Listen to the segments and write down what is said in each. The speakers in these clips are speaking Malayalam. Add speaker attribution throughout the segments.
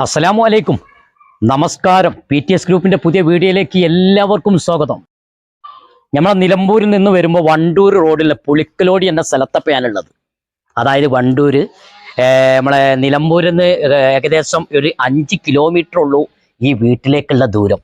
Speaker 1: അസ്സലാമു അലൈക്കും. നമസ്കാരം. പി ടി എസ് ഗ്രൂപ്പിന്റെ പുതിയ വീഡിയോയിലേക്ക് എല്ലാവർക്കും സ്വാഗതം. നമ്മളെ നിലമ്പൂരിൽ നിന്ന് വരുമ്പോൾ വണ്ടൂർ റോഡിലെ പുളിക്കലോടി എന്ന സ്ഥലത്തപ്പയാണുള്ളത് അതായത് വണ്ടൂർ നമ്മളെ നിലമ്പൂരിൽ നിന്ന് ഏകദേശം ഒരു അഞ്ച് കിലോമീറ്റർ ഉള്ളൂ ഈ വീട്ടിലേക്കുള്ള ദൂരം.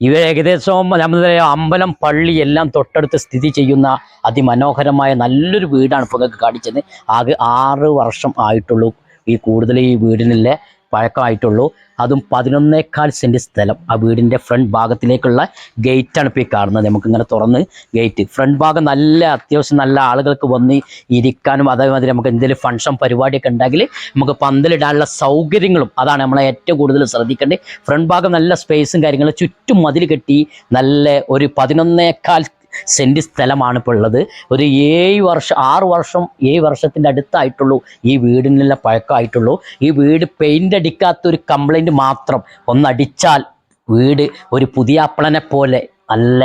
Speaker 1: ഇവ ഏകദേശം നമ്മുടെ അമ്പലം പള്ളി എല്ലാം തൊട്ടടുത്ത് സ്ഥിതി ചെയ്യുന്ന അതിമനോഹരമായ നല്ലൊരു വീടാണ് ഇപ്പോൾ നിങ്ങൾക്ക് കാണിച്ചത്. ആകെ ആറ് വർഷം ആയിട്ടുള്ളൂ ഈ കൂടുതൽ ഈ വീടിനുള്ള പഴക്കമായിട്ടുള്ളൂ. അതും പതിനൊന്നേക്കാൽ സെന്റ് സ്ഥലം. ആ വീടിന്റെ ഫ്രണ്ട് ഭാഗത്തിലേക്കുള്ള ഗേറ്റാണ് ഇപ്പോൾ ഈ കാണുന്നത്. നമുക്കിങ്ങനെ തുറന്ന് ഗേറ്റ്. ഫ്രണ്ട് ഭാഗം നല്ല അത്യാവശ്യം നല്ല ആളുകൾക്ക് വന്ന് ഇരിക്കാനും അതേമാതിരി നമുക്ക് എന്തെങ്കിലും ഫംഗ്ഷൻ പരിപാടിയൊക്കെ ഉണ്ടെങ്കിൽ നമുക്ക് പന്തലിടാനുള്ള സൗകര്യങ്ങളും അതാണ് നമ്മളെ ഏറ്റവും കൂടുതൽ ശ്രദ്ധിക്കേണ്ടത്. ഫ്രണ്ട് ഭാഗം നല്ല സ്പേസും കാര്യങ്ങളും. ചുറ്റും മതിൽ കെട്ടി നല്ല ഒരു പതിനൊന്നേക്കാൽ സെന്റ് സ്ഥലമാണ് ഇപ്പോൾ ഉള്ളത്. ഒരു ഏഴ് വർഷം ആറ് വർഷം ഏഴ് വർഷത്തിന്റെ അടുത്തായിട്ടുള്ളൂ ഈ വീടിനുള്ള പഴക്കമായിട്ടുള്ളൂ. ഈ വീട് പെയിന്റ് അടിക്കാത്ത ഒരു കംപ്ലൈന്റ് മാത്രം ഒന്നടിച്ചാൽ വീട് ഒരു പുതിയ അപ്പളനെ പോലെ നല്ല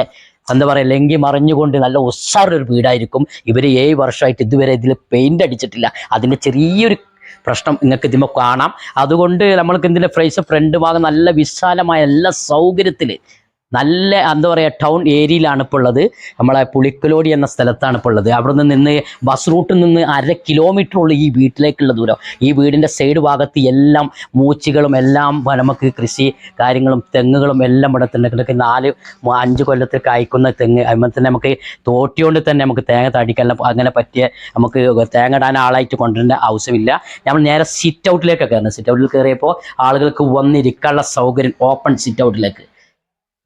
Speaker 1: എന്താ പറയുക ലെങ്കി മറിഞ്ഞുകൊണ്ട് നല്ല ഉഷാറൊരു വീടായിരിക്കും. ഇവർ ഏഴ് വർഷമായിട്ട് ഇതുവരെ ഇതിൽ പെയിന്റ് അടിച്ചിട്ടില്ല. അതിന്റെ ചെറിയൊരു പ്രശ്നം നിങ്ങൾക്ക് ഇതിമ്പോൾ കാണാം. അതുകൊണ്ട് നമ്മൾക്ക് ഇതിന്റെ ഫ്രൈസ് ഫ്രണ്ട് ഭാഗം നല്ല വിശാലമായ എല്ലാ സൗകര്യത്തിൽ നല്ല എന്താ പറയുക ടൗൺ ഏരിയയിലാണ് ഇപ്പോൾ ഉള്ളത്. നമ്മളെ പുളിക്കലോടി എന്ന സ്ഥലത്താണ് ഇപ്പോൾ ഉള്ളത്. അവിടെ നിന്ന് നിന്ന് ബസ് റൂട്ടിൽ നിന്ന് അര കിലോമീറ്റർ ഉള്ള ഈ വീട്ടിലേക്കുള്ള ദൂരം. ഈ വീടിന്റെ സൈഡ് ഭാഗത്ത് എല്ലാം മൂച്ചികളും എല്ലാം നമുക്ക് കൃഷി കാര്യങ്ങളും തെങ്ങുകളും എല്ലാം ഇവിടെ തന്നെ കിടക്കുന്ന നാല് അഞ്ച് കൊല്ലത്തിൽ കായ്ക്കുന്ന തെങ്ങ്. അതുപോലെ തന്നെ നമുക്ക് തോട്ടി കൊണ്ട് തന്നെ നമുക്ക് തേങ്ങ തടിക്കാൻ അങ്ങനെ പറ്റിയ നമുക്ക് തേങ്ങ ഇടാൻ ആളായിട്ട് കൊണ്ടുവരേണ്ട ആവശ്യമില്ല. നമ്മൾ നേരെ സിറ്റ് ഔട്ടിലേക്കൊക്കെ കയറുന്നത് സിറ്റ് ഔട്ടിൽ കയറിയപ്പോൾ ആളുകൾക്ക് വന്നിരിക്കാനുള്ള സൗകര്യം ഓപ്പൺ സിറ്റ് ഔട്ടിലേക്ക്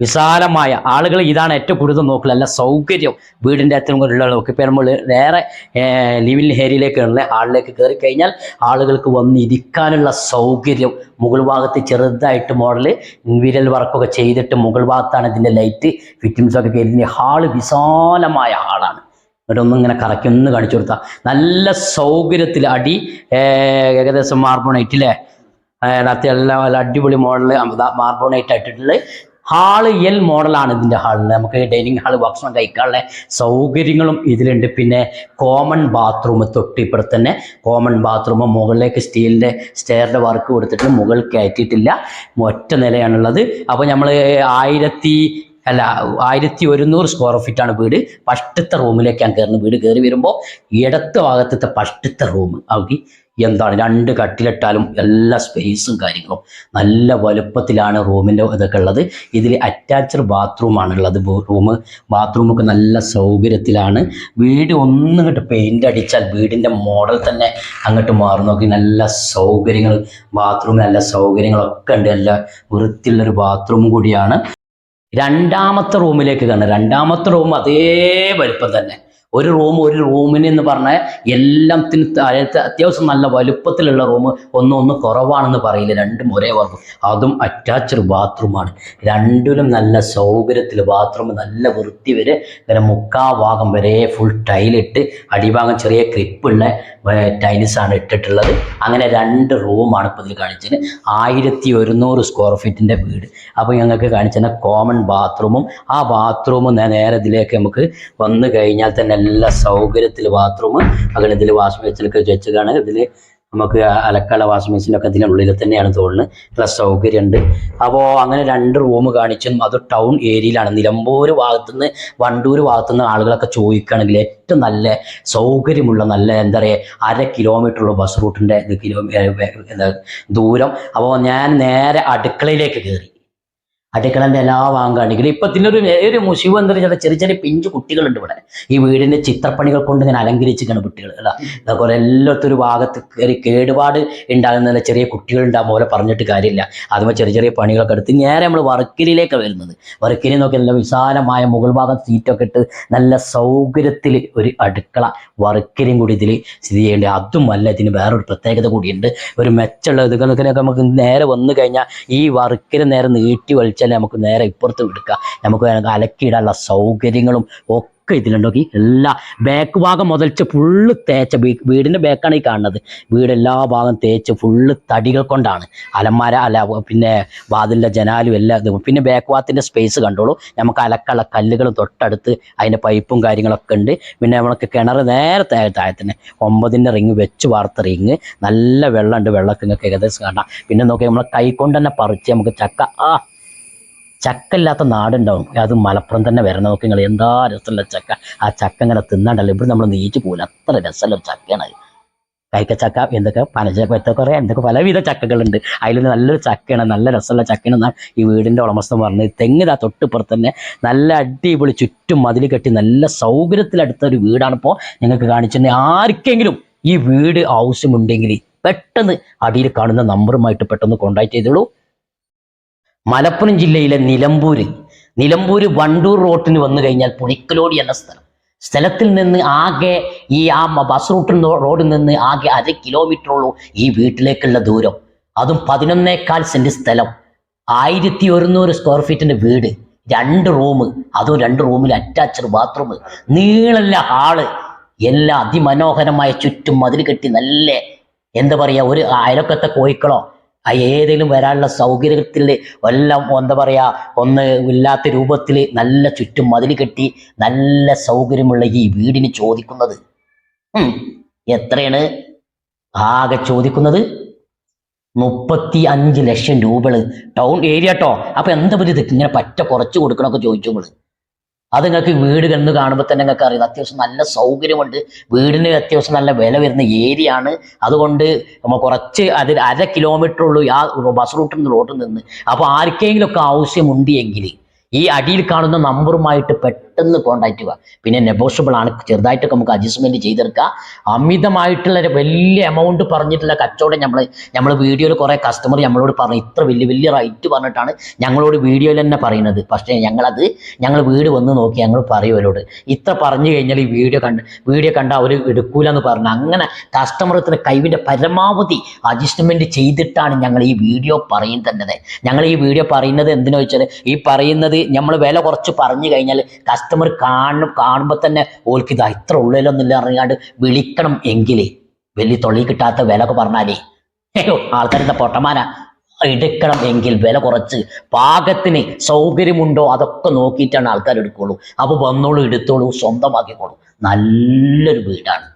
Speaker 1: വിശാലമായ ആളുകൾ ഇതാണ് ഏറ്റവും കൂടുതൽ നോക്കുക അല്ല സൗകര്യം. വീടിന്റെ ഏറ്റവും കൊണ്ടുള്ള നോക്കി ഇപ്പം നമ്മൾ നേരെ ലിവിംഗ് ഏരിയയിലേക്കുള്ള ഹാളിലേക്ക് കയറി കഴിഞ്ഞാൽ ആളുകൾക്ക് വന്ന് ഇരിക്കാനുള്ള സൗകര്യം. മുകൾ ഭാഗത്ത് ചെറുതായിട്ട് മോഡൽ വിരൽ വർക്കൊക്കെ ചെയ്തിട്ട് മുകൾ ഭാഗത്താണ് ഇതിന്റെ ലൈറ്റ് ഫിറ്റിംഗ്സ് ഒക്കെ കയറി. ഹാൾ വിശാലമായ ഹാളാണ്. ഇവിടെ ഇങ്ങനെ കറക്കി ഒന്ന് കാണിച്ചു കൊടുത്താൽ നല്ല സൗകര്യത്തിൽ അടി ഏകദേശം മാർബോണൈറ്റ് അല്ലേ എല്ലാം നല്ല അടിപൊളി മോഡൽ മാർബോണൈറ്റ് ഇട്ടിട്ടുള്ള ഹാൾ എൽ മോഡലാണ് ഇതിന്റെ ഹാളിൽ നമുക്ക് ഡൈനിങ് ഹാൾ ഭക്ഷണം കഴിക്കാനുള്ള സൗകര്യങ്ങളും ഇതിലുണ്ട്. പിന്നെ കോമൺ ബാത്റൂം തൊട്ടിപ്പുറത്ത് തന്നെ കോമൺ ബാത്റൂം മുകളിലേക്ക് സ്റ്റീലിന്റെ സ്റ്റെയറിന്റെ വർക്ക് കൊടുത്തിട്ട് മുകളിൽ കയറ്റിയിട്ടില്ല. ഒറ്റ നിലയാണുള്ളത്. അപ്പോൾ നമ്മൾ ആയിരത്തി അല്ല ആയിരത്തി ഒരുന്നൂറ് സ്ക്വയർ ഫീറ്റാണ് വീട്. പഷ്ടത്തെ റൂമിലേക്കാണ് കയറുന്നത് വീട് കയറി വരുമ്പോൾ ഇടത്ത് ഭാഗത്തത്തെ പഷ്ടത്തെ റൂം അവിടെ എന്താണ്? രണ്ട് കട്ടിലിട്ടാലും എല്ലാ സ്പേസും കാര്യങ്ങളും. നല്ല വലുപ്പത്തിലാണ് റൂമിന്റെ ഇതൊക്കെ ഉള്ളത്. ഇതിൽ അറ്റാച്ച്ഡ് ബാത്റൂമാണ് ഉള്ളത്. റൂം ബാത്റൂമൊക്കെ നല്ല സൗകര്യത്തിലാണ്. വീട് ഒന്നിങ്ങോട്ട് പെയിന്റ് അടിച്ചാൽ വീടിന്റെ മോഡൽ തന്നെ അങ്ങോട്ട് മാറും. നോക്കി നല്ല സൗകര്യങ്ങൾ ബാത്റൂം നല്ല സൗകര്യങ്ങളൊക്കെ ഉണ്ട്. നല്ല വൃത്തിയുള്ളൊരു ബാത്റൂം കൂടിയാണ്. രണ്ടാമത്തെ റൂമിലേക്ക് കാണുക രണ്ടാമത്തെ റൂം അതേ വലുപ്പം തന്നെ. ഒരു റൂം ഒരു റൂമിന് എന്ന് പറഞ്ഞാൽ എല്ലാത്തിനും അത്യാവശ്യം നല്ല വലുപ്പത്തിലുള്ള റൂം ഒന്നൊന്ന് ഒന്ന് കുറവാണെന്ന് പറയില്ല. രണ്ടും ഒരേ വർക്കും അതും അറ്റാച്ച്ഡ് ബാത്റൂമാണ് രണ്ടിലും നല്ല സൗകര്യത്തിൽ ബാത്റൂം നല്ല വൃത്തി വരെ ഇങ്ങനെ മുക്കാ ഭാഗം വരെ ഫുൾ ടൈലിട്ട് അടിഭാഗം ചെറിയ ക്രിപ്പുള്ള ടൈൽസാണ് ഇട്ടിട്ടുള്ളത്. അങ്ങനെ രണ്ട് റൂമാണ് ഇപ്പോൾ ഇതിൽ കാണിച്ചത്. ആയിരത്തി ഒരുന്നൂറ് സ്ക്വയർ ഫീറ്റിന്റെ വീട്. അപ്പോൾ ഞങ്ങൾക്ക് കാണിച്ചത് കോമൺ ബാത്റൂമും ആ ബാത്റൂമും നേരെ ഇതിലേക്ക് നമുക്ക് വന്നു കഴിഞ്ഞാൽ തന്നെ എല്ലാ സൗകര്യത്തിൽ ബാത്റൂം അങ്ങനെ ഇതിൽ വാഷ് ബേസിലൊക്കെ വെച്ചതാണ്. ഇതിൽ നമുക്ക് അലക്കാള വാഷ് മെഷീനൊക്കെ ഉള്ളിൽ തന്നെയാണ് തോന്നുന്നത്. നല്ല സൗകര്യമുണ്ട്. അപ്പോൾ അങ്ങനെ രണ്ട് റൂം കാണിച്ചും. അത് ടൗൺ ഏരിയയിലാണ് നിലമ്പൂർ ഭാഗത്തുനിന്ന് വണ്ടൂർ ഭാഗത്തുനിന്ന് ആളുകളൊക്കെ ചോദിക്കുകയാണെങ്കിൽ ഏറ്റവും നല്ല സൗകര്യമുള്ള നല്ല എന്താ പറയുക അര കിലോമീറ്റർ ഉള്ള ബസ് റൂട്ടിന്റെ കിലോ ദൂരം. അപ്പോൾ ഞാൻ നേരെ അടുക്കളയിലേക്ക് കയറി അടുക്കളന്റെ എല്ലാ ഭാഗം ഇപ്പൊ ഇതിനൊരു ഒരു മുഷിവ് എന്താ വെച്ചാൽ ചെറിയ ചെറിയ പിഞ്ചു കുട്ടികളുണ്ട് ഇവിടെ. ഈ വീടിന്റെ ചിത്രപ്പണികൾ കൊണ്ട് ഇങ്ങനെ അലങ്കരിച്ചിരിക്കുന്ന കുട്ടികൾ അല്ല അതുപോലെ എല്ലാത്തും ഒരു ഭാഗത്ത് കയറി കേടുപാട് ഉണ്ടാകുന്ന ചെറിയ കുട്ടികൾ ഉണ്ടാകുമ്പോൾ പോലെ പറഞ്ഞിട്ട് കാര്യമില്ല. അതുമ്പോൾ ചെറിയ ചെറിയ പണികളൊക്കെ എടുത്ത് നേരെ നമ്മൾ വർക്കിലേക്ക് വരുന്നത്. വർക്കിലെ നോക്കി നല്ല വിശാലമായ മുകൾ ഭാഗം സീറ്റൊക്കെ ഇട്ട് നല്ല സൗകര്യത്തിൽ ഒരു അടുക്കള വർക്കിലും കൂടി ഇതിൽ സ്ഥിതി ചെയ്യേണ്ടത് അതും അല്ല ഇതിന് വേറൊരു പ്രത്യേകത കൂടിയുണ്ട്. ഒരു മെച്ചമുള്ള ഇതുകളൊക്കെ നമുക്ക് നേരെ വന്നു കഴിഞ്ഞാൽ ഈ വർക്കിനെ നേരെ നീട്ടി വലിച്ചാൽ നമുക്ക് നേരെ ഇപ്പുറത്ത് എടുക്കാം നമുക്ക് അലക്കിയിടാനുള്ള സൗകര്യങ്ങളും ഒക്കെ ഇതിലുണ്ടോ ഈ എല്ലാ ബാക്ക് ഭാഗം മുതൽച്ച് ഫുള്ള് തേച്ച വീടിന്റെ ബാക്കാണ് ഈ കാണുന്നത്. വീട് എല്ലാ ഭാഗം തേച്ച് ഫുള്ള് തടികൾ കൊണ്ടാണ്. അലമാര അല പിന്നെ വാതിലിന്റെ ജനാലും എല്ലാം ഇതും. പിന്നെ ബാക്ക് ഭാഗത്തിന്റെ സ്പേസ് കണ്ടോളൂ. നമുക്ക് അലക്കുള്ള കല്ലുകൾ തൊട്ടടുത്ത് അതിന്റെ പൈപ്പും കാര്യങ്ങളൊക്കെ ഉണ്ട്. പിന്നെ നമുക്ക് കിണർ നേരെ താഴെ ഒമ്പതിന്റെ റിങ് വെച്ച് വാർത്ത റിങ് നല്ല വെള്ളമുണ്ട്. വെള്ളമൊക്കെ ഏകദേശം കാണാം. പിന്നെ നോക്കി നമ്മളെ കൈ കൊണ്ട് തന്നെ പറിച്ച് നമുക്ക് ചക്ക ആ ചക്ക ഇല്ലാത്ത നാടുണ്ടാവും. അത് മലപ്പുറം തന്നെ വരണം നോക്കി നിങ്ങൾ എന്താ രസമുള്ള ചക്ക? ആ ചക്ക ഇങ്ങനെ തിന്നണ്ടല്ലോ? ഇവിടെ നമ്മൾ നീറ്റ് പോകില്ല അത്ര രസമുള്ള ചക്കയാണ് കൈക്ക കൈക്കച്ചക്ക എന്തൊക്കെ? പനച്ചക്ക എന്തൊക്കെ പറയാം? എന്തൊക്കെ പലവിധ ചക്കകളുണ്ട്. അതിൽ നല്ലൊരു ചക്കയാണ് നല്ല രസമുള്ള ചക്കയാണ് ഈ വീടിന്റെ ഉടമസ്ഥൻ പറഞ്ഞത്. തെങ്ങിതാ തൊട്ടിപ്പുറത്ത് തന്നെ നല്ല അടിപൊളി ചുറ്റും മതിൽ കെട്ടി നല്ല സൗകര്യത്തിലടുത്ത ഒരു വീടാണ് ഇപ്പോൾ നിങ്ങൾക്ക് കാണിച്ചിട്ടുണ്ടെങ്കിൽ ആർക്കെങ്കിലും ഈ വീട് ആവശ്യമുണ്ടെങ്കിൽ പെട്ടെന്ന് അടിയിൽ കാണുന്ന നമ്പറുമായിട്ട് പെട്ടെന്ന് കോൺടാക്ട് ചെയ്തോളൂ. മലപ്പുറം ജില്ലയിലെ നിലമ്പൂര്. നിലമ്പൂര് വണ്ടൂർ റോട്ടിന് വന്നു കഴിഞ്ഞാൽ പുളിക്കലോടി എന്ന സ്ഥലം. സ്ഥലത്തിൽ നിന്ന് ആകെ ഈ ആ ബസ് റൂട്ടിൽ റോഡിൽ നിന്ന് ആകെ അര കിലോമീറ്റർ ഉള്ളൂ ഈ വീട്ടിലേക്കുള്ള ദൂരം. അതും പതിനൊന്നേക്കാൽ സെന്റ് സ്ഥലം. ആയിരത്തി ഒരുന്നൂറ് സ്ക്വയർ ഫീറ്റിന്റെ വീട്. രണ്ട് റൂം അതും രണ്ട് റൂമിൽ അറ്റാച്ച്ഡ് ബാത്റൂം നീളല്ല ഹാൾ എല്ലാം അതിമനോഹരമായ ചുറ്റും മതിൽ കെട്ടി നല്ല എന്താ പറയാ ഒരു അയലക്കത്തെ കോഴിക്കളോ ഏതെങ്കിലും വരാനുള്ള സൗകര്യത്തിൽ എല്ലാം എന്താ പറയുക ഒന്ന് ഇല്ലാത്ത രൂപത്തിൽ നല്ല ചുറ്റും മതിൽ കെട്ടി നല്ല സൗകര്യമുള്ള ഈ വീടിന് ചോദിക്കുന്നത്. എത്രയാണ്? ആകെ ചോദിക്കുന്നത് മുപ്പത്തി അഞ്ച് ലക്ഷം രൂപ ടൗൺ ഏരിയ കേട്ടോ അപ്പൊ എന്താ പറ്റി ഇത് ഇങ്ങനെ പറ്റ കുറച്ച് കൊടുക്കണമൊക്കെ ചോദിച്ചു അത് നിങ്ങൾക്ക് വീട് കണ്ട് കാണുമ്പോൾ തന്നെ നിങ്ങൾക്ക് അറിയാം. അത്യാവശ്യം നല്ല സൗകര്യമുണ്ട്. വീടിന് അത്യാവശ്യം നല്ല വില വരുന്ന ഏരിയ ആണ്. അതുകൊണ്ട് നമ്മൾ കുറച്ച് അതിൽ അര കിലോമീറ്റർ ഉള്ളൂ ആ ബസ് റൂട്ടിൽ നിന്ന് റോഡിൽ നിന്ന്. അപ്പോൾ ആർക്കെങ്കിലും ഒക്കെ ആവശ്യമുണ്ട് എങ്കിൽ ഈ അടിയിൽ കാണുന്ന നമ്പറുമായിട്ട് പെട്ടെന്ന് കോണ്ടാക്ട് ചെയ്യുക. പിന്നെ നെഗോഷ്യബിൾ ആണ്. ചെറുതായിട്ടൊക്കെ നമുക്ക് അഡ്ജസ്റ്റ്മെന്റ് ചെയ്തെടുക്കുക അമിതമായിട്ടുള്ള വലിയ എമൗണ്ട് പറഞ്ഞിട്ടുള്ള കച്ചവടം നമ്മൾ നമ്മൾ വീഡിയോയിൽ കുറേ കസ്റ്റമർ നമ്മളോട് പറഞ്ഞു. ഇത്ര വലിയ വലിയ റൈറ്റ് പറഞ്ഞിട്ടാണ് ഞങ്ങളോട് വീഡിയോയിൽ തന്നെ പറയുന്നത്. പക്ഷേ ഞങ്ങളത് ഞങ്ങൾ വീട് വന്ന് നോക്കി ഞങ്ങൾ പറയും അവരോട്. ഇത്ര പറഞ്ഞു കഴിഞ്ഞാൽ ഈ വീഡിയോ കണ്ട് വീഡിയോ കണ്ട അവർ എടുക്കൂല എന്ന് പറഞ്ഞു. അങ്ങനെ കസ്റ്റമർ കൈവിന്റെ പരമാവധി അഡ്ജസ്റ്റ്മെന്റ് ചെയ്തിട്ടാണ് ഞങ്ങൾ ഈ വീഡിയോ പറയുന്നത്. ഞങ്ങൾ ഈ വീഡിയോ പറയുന്നത് എന്തിനാ വെച്ചാൽ ഈ പറയുന്നത് നമ്മൾ വില കുറച്ച് പറഞ്ഞു കഴിഞ്ഞാൽ കസ്റ്റമർ കാണും കാണുമ്പോൾ തന്നെ ഓൽക്ക് ഇത് ഇത്ര ഉള്ളിലൊന്നുമില്ല അറിയാണ്ട് വിളിക്കണം എങ്കിൽ വലിയ തൊള്ളി കിട്ടാത്ത വില ഒക്കെ പറഞ്ഞാലേ. അയ്യോ ആൾക്കാരുടെ പൊട്ടമാന എടുക്കണം എങ്കിൽ വില കുറച്ച്. പാകത്തിന് സൗകര്യമുണ്ടോ അതൊക്കെ നോക്കിയിട്ടാണ് ആൾക്കാർ എടുക്കുള്ളൂ അപ്പോൾ വന്നോളൂ എടുത്തോളൂ സ്വന്തമാക്കിക്കോളൂ. നല്ലൊരു വീടാണ്.